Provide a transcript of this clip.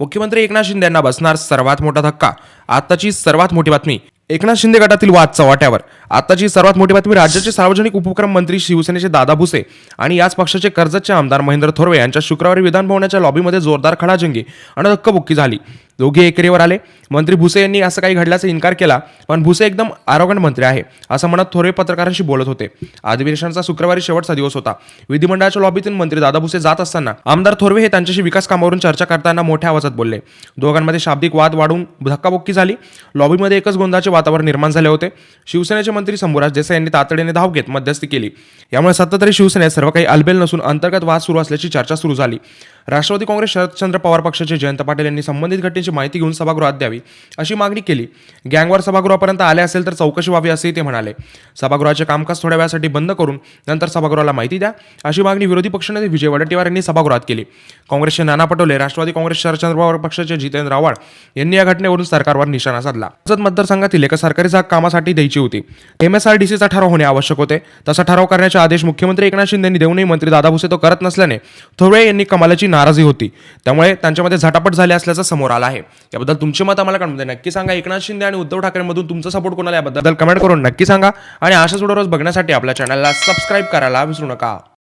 मुख्यमंत्री एकनाथ शिंदे यांना बसणार सर्वात मोठा धक्का. आताची सर्वात मोठी बातमी एकनाथ शिंदे गटातील वाद चव्हाट्यावर. आताची सर्वात मोठी बातमी राज्याचे सार्वजनिक उपक्रम मंत्री शिवसेनेचे दादा भुसे आणि याच पक्षाचे कर्जतचे आमदार महेंद्र थोरवे यांच्या शुक्रवारी विधानभवनाच्या लॉबीमध्ये जोरदार खडाजंगी आणि धक्कबुक्की झाली. दोघे एकेरीवर आले. मंत्री भुसे यांनी असं काही घडल्याचा इन्कार केला पण भुसे एकदम आरोग्य मंत्री आहे असं म्हणत थोरवे पत्रकारांशी बोलत होते. अधिवेशनाचा शुक्रवारी शेवटचा दिवस होता. विधिमंडळाच्या लॉबीतून मंत्री दादा भुसे जात असताना आमदार थोरवे हे त्यांच्याशी विकास कामावरून चर्चा करताना मोठ्या आवाजात बोलले. दोघांमध्ये शाब्दिक वाद वाढून धक्काबुक्की झाली. लॉबीमध्ये एकच गोंधळाचे वातावरण निर्माण झाले होते. शिवसेनेचे मंत्री शंभूराज देसाई यांनी तातडीने धाव घेत मध्यस्थी केली. यामुळे सत्ताधारी शिवसेनेत सर्व काही अलबेल नसून अंतर्गत वाद सुरू असल्याची चर्चा सुरू झाली. राष्ट्रवादी काँग्रेस शरदचंद्र पवार पक्षाचे जयंत पाटील यांनी संबंधित घटनेची माहिती घेऊन सभागृहात द्यावी अशी मागणी केली. गँगवार सभागृहापर्यंत आले असेल तर चौकशी व्हावी असेही ते म्हणाले. सभागृहाचे कामकाज थोड्या वेळासाठी बंद करून नंतर सभागृहाला माहिती द्या अशी मागणी विरोधी पक्षनेते विजय वडेट्टीवार यांनी सभागृहात केली. काँग्रेसचे नाना पटोले राष्ट्रवादी काँग्रेस शरदचंद्र पवार पक्षाचे जितेंद्र आव्हाड यांनी या घटनेवरून सरकारवर निशाणा साधला. तसंच मतदारसंघातील एका सरकारी जाग कामासाठी द्यायची होती. एमएसआरडीसीचा ठराव होणे आवश्यक होते. तसा ठराव करण्याचे आदेश मुख्यमंत्री एकनाथ शिंदे यांनी देऊनही मंत्री दादा भुसे तो करत नसल्याने थोरवे यांनी कमालाची नाराजी होती. त्यामुळे त्यांच्यामध्ये झटापट झाली असल्याचं समोर आलं आहे. याबद्दल तुमचे मत आम्हाला कळून द्या नक्की सांगा एकनाथ शिंदे आणि उद्धव ठाकरेंमधून तुमचा सपोर्ट कोणाला याबद्दल कमेंट करून नक्की सांगा. आणि आशा व्हिडिओ रोज बघण्यासाठी आपल्या चॅनलला सबस्क्राईब करायला विसरू नका.